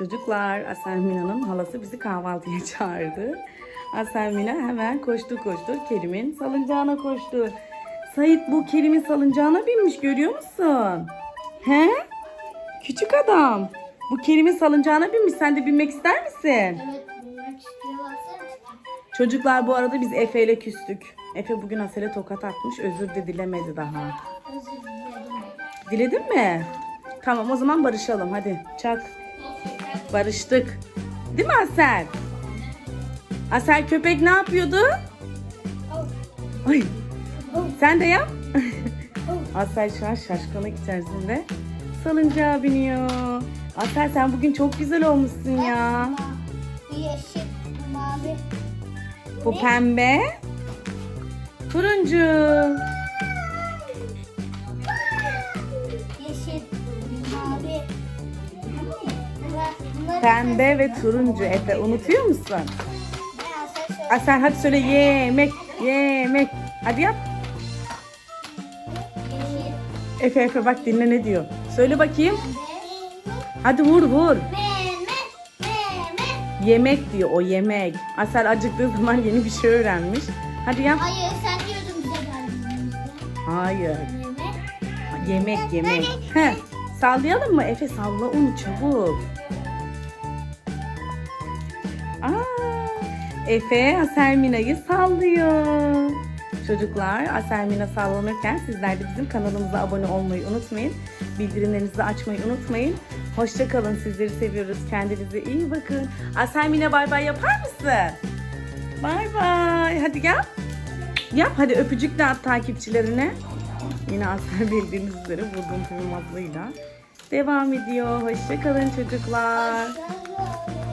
Çocuklar Aselmina'nın halası bizi kahvaltıya çağırdı. Aselmina hemen koştu koştu Kerim'in salıncağına koştu. Sait bu Kerim'in salıncağına binmiş görüyor musun? He? Küçük adam. Bu Kerim'in salıncağına binmiş. Sen de binmek ister misin? Evet bilmek istiyor baksana. Çocuklar bu arada biz Efe ile küstük. Efe bugün Asel'e tokat atmış. Özür de dilemedi daha. Özür dilerim. Diledin mi? Tamam o zaman barışalım. Hadi çak. Barıştık. Değil mi Asel? Asel köpek ne yapıyordu? Ay. Sen de yap. Asel şu an şaşkınlık içerisinde. Salıncağa biniyor. Asel sen bugün çok güzel olmuşsun ya. Bu yeşil, bu mavi. Bu pembe. Turuncu. Pembe ve turuncu Efe. Unutuyor musun? Asel hadi söyle yemek, yemek. Hadi yap. Efe Efe bak dinle ne diyor. Söyle bakayım. Hadi vur vur. Yemek diyor o yemek. Asel acıktığı zaman yeni bir şey öğrenmiş. Hadi yap. Hayır sen diyordun bize. Hayır. Yemek yemek. He. Sallayalım mı? Efe salla onu çabuk. Aa, Efe Aselmina'yı sallıyor. Çocuklar Aselmina sallanırken sizler de bizim kanalımıza abone olmayı unutmayın. Bildirimlerinizi açmayı unutmayın. Hoşçakalın sizleri seviyoruz. Kendinize iyi bakın. Aselmina bay bay yapar mısın? Bay bay. Hadi gel. Yap hadi öpücük de at takipçilerine. Yine Asel bildiğiniz üzere vurduğum tüm devam ediyor. Hoşçakalın çocuklar. Başka